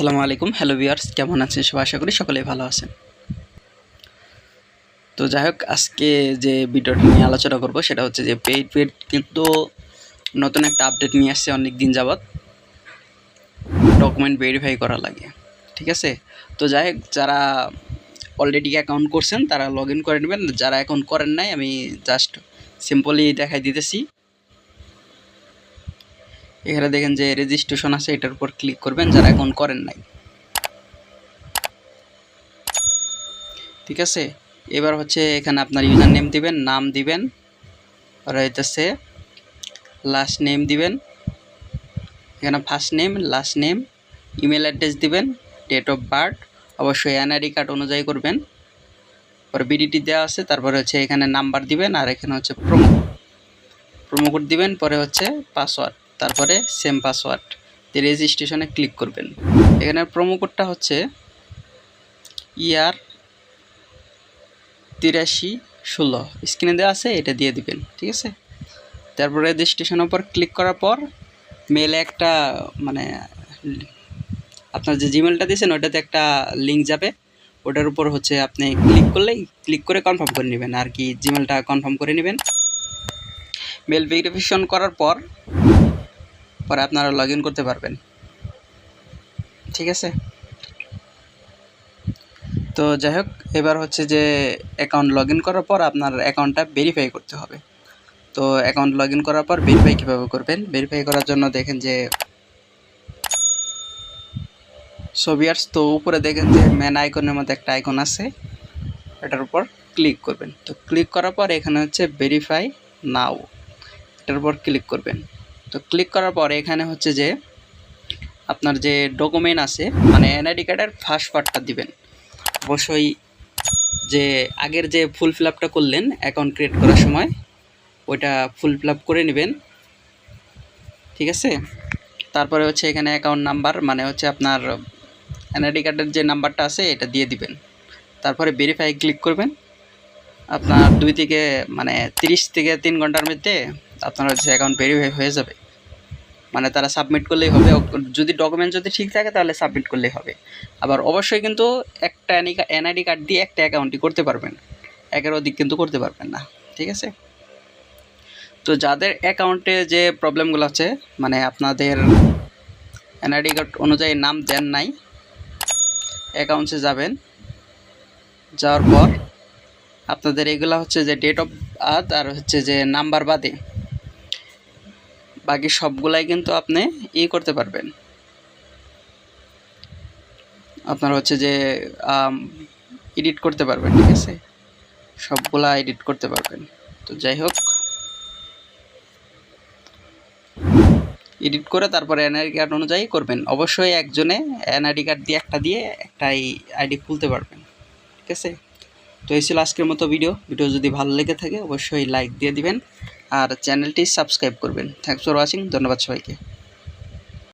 আসসালামু আলাইকুম। Hello viewers কেমন আছেন? সবাই আশা করি সকলেই ভালো আছেন। তো যাই হোক, আজকে যে ভিডিওটা নিয়ে আলোচনা করব সেটা হচ্ছে যে পেইড পেড কিন্তু নতুন একটা আপডেট নিয়ে আসছে অনেক দিন যাবৎ। ডকুমেন্ট ভেরিফাই করা লাগে, ঠিক আছে? তো যাই হোক, যারা অলরেডি অ্যাকাউন্ট করছেন, তারা লগ ইন করে নেবেন। যারা অ্যাকাউন্ট করেন নাই, আমি জাস্ট সিম্পলি দেখাই দিতেছি। এখানে দেখেন যে রেজিস্ট্রেশন আছে, এটার উপর ক্লিক করবেন, যারা এখন করেন নাই। ঠিক আছে? এবার হচ্ছে এখানে আপনার ইউজার নেম দিবেন, নাম দিবেন হইতেছে লাস্ট নেম দিবেন, এখানে first name last name email address দিবেন ডেট অফ বার্থ অবশ্যই এনআইডি কার্ড অনুযায়ী করবেন। পরে বিডিটি দেওয়া আছে, তারপরে হচ্ছে এখানে নাম্বার দিবেন, আর এখানে হচ্ছে প্রোমো প্রোমো কোড দিবেন, পরে হচ্ছে পাসওয়ার্ড তারপরে সেম পাসওয়ার্ড দিয়ে রেজিস্ট্রেশনে ক্লিক করবেন। এখানে প্রোমো কোডটা হচ্ছে ইয়ার তিরাশি ষোলো। স্ক্রিনে দেওয়া আছে, এটা দিয়ে দিবেন, ঠিক আছে? তারপরে রেজিস্ট্রেশনের উপর ক্লিক করার পর মেলে একটা মানে আপনার যে জিমেলটা দিয়েছেন, ওটাতে একটা লিঙ্ক যাবে। ওটার উপর হচ্ছে আপনি ক্লিক করলেই ক্লিক করে কনফার্ম করে নেবেন। আর কি জিমেলটা কনফার্ম করে নেবেন। মেল ভেরিফিকেশন করার পর পরে আপনারা লগ করতে পারবেন। ঠিক আছে? তো যাই হোক, এবার হচ্ছে যে অ্যাকাউন্ট লগ করার পর আপনার অ্যাকাউন্টটা ভেরিফাই করতে হবে। তো অ্যাকাউন্ট লগ করার পর ভেরিফাই কীভাবে করবেন? ভেরিফাই করার জন্য দেখেন যে সোভিয়ার্স তো উপরে দেখেন যে ম্যান আইকনের মধ্যে একটা আইকন আছে। এটার উপর ক্লিক করবেন। তো ক্লিক করার পর এখানে হচ্ছে ভেরিফাই নাও এটার উপর ক্লিক করবেন। তো ক্লিক করার পর এখানে হচ্ছে যে আপনার যে ডকুমেন্ট আছে মানে এনআইডি কার্ডের ফার্স্ট পার্টটা দিবেন। অবশ্যই যে আগের যে ফুল ফিল আপটা করলেন অ্যাকাউন্ট ক্রিয়েট করার সময়, ওইটা ফুল ফিল আপ করে নেবেন। ঠিক আছে? তারপরে হচ্ছে এখানে অ্যাকাউন্ট নাম্বার মানে হচ্ছে আপনার এনআইডি কার্ডের যে নাম্বারটা আছে, এটা দিয়ে দিবেন। তারপরে ভেরিফাই ক্লিক করবেন। আপনার দুই থেকে মানে তিরিশ থেকে তিন ঘণ্টার মধ্যে আপনার হচ্ছে অ্যাকাউন্ট ভেরিফাই হয়ে যাবে। মানে তারা সাবমিট করলেই হবে যদি ডকুমেন্ট যদি ঠিক থাকে তাহলে সাবমিট করলেই হবে। আবার অবশ্যই কিন্তু একটা এনআইডি কার্ড দিয়ে একটা অ্যাকাউন্টই করতে পারবেন। একের অধিক কিন্তু করতে পারবেন না, ঠিক আছে? তো যাদের অ্যাকাউন্টে যে প্রবলেমগুলো আছে মানে আপনাদের এনআইডি কার্ড অনুযায়ী নাম দেন নাই অ্যাকাউন্টসে যাবেন। যাওয়ার পর আপনাদের এগুলো হচ্ছে যে ডেট অফ বার্থ আর হচ্ছে যে নাম্বার বাদে বাকি সবগুলাই কিন্তু আপনি ই করতে পারবেন। আপনার হচ্ছে যে এডিট করতে পারবেন, ঠিক আছে? সবগুলা এডিট করতে পারবেন। তো যাই হোক। এডিট করে তারপরে এনআইডি কার্ড অনুযায়ী করবেন। অবশ্যই একজনে এনআইডি কার্ড দিয়ে একটা দিয়ে একটাই আইডি খুলতে পারবেন, ঠিক আছে? তো এই ছিল আজকের মতো ভিডিও ভিডিও যদি ভালো লেগে থাকে, অবশ্যই লাইক দিয়ে দিবেন। আর চ্যানেলটি সাবস্ক্রাইব করবেন। থ্যাংকস ফর ওয়াচিং ধন্যবাদ সবাইকে।